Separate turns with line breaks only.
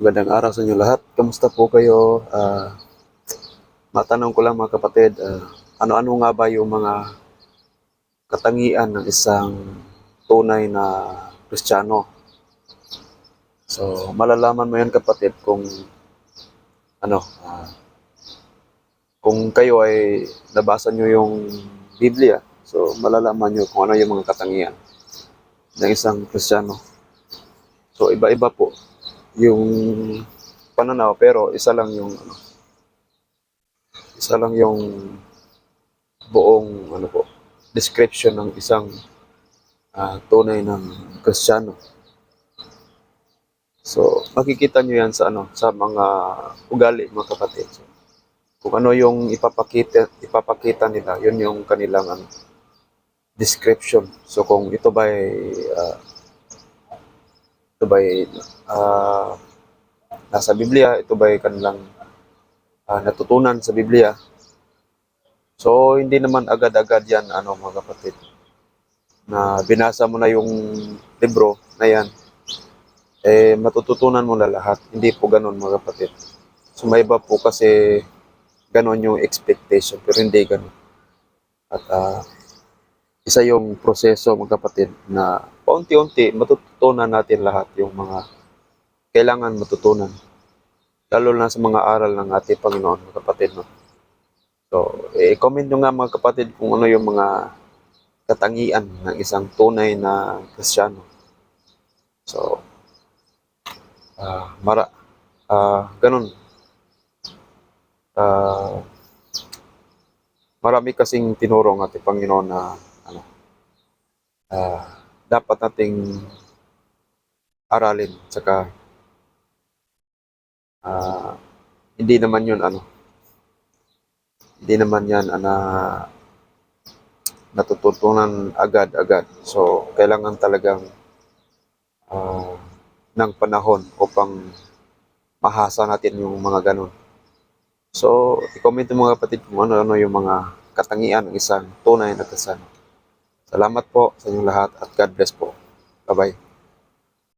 Magandang araw sa inyo lahat. Kamusta po kayo? Ah, matanong ko lang mga kapatid, ah, ano-ano nga ba yung mga katangian ng isang tunay na Kristiyano? So, malalaman mo yan kapatid kung ano, ah, kung kayo ay nabasa nyo yung Biblia, so malalaman nyo kung ano yung mga katangian ng isang Kristiyano. So, iba-iba po yung pananaw pero isa lang yung ano isa lang yung buong ano po description ng isang ah, tunay ng Kristiyano. So, makikita nyo yan sa ano sa mga ugali mga kapatid. So, kung ano yung ipapakita ipapakita nila, yun yung kanilang ano description. So, kung ito ba ay ah, ito ba ay ah, nasa Biblia, ito ba ay kanilang ah, natutunan sa Biblia. So, hindi naman agad-agad yan, ano mga kapatid, na binasa mo na yung libro na yan, eh, matututunan mo na lahat. Hindi po ganun mga kapatid. So, may iba po kasi ganun yung expectation, pero hindi ganun. At ah, isa yung proseso mga kapatid na paunti-unti matututunan natin lahat yung mga kailangan matutunan. Lalo na sa mga aral ng ating Panginoon, mga kapatid. No? So, eh, comment nyo nga mga kapatid kung ano yung mga katangian ng isang tunay na Kristiyano. So, ah mara, ah ganun. Ah, marami kasing tinuro ng ating Panginoon na ano, ah, dapat nating aralin. Tsaka, ah, hindi naman yun ano, hindi naman yan ana natututunan agad-agad. So, kailangan talagang ah, ng panahon upang mahasa natin yung mga ganun. So, i-comment mo mga kapatid kung ano-ano yung mga katangian ng isang tunay na kasano. Salamat po sa inyong lahat at God bless po. Bye-bye.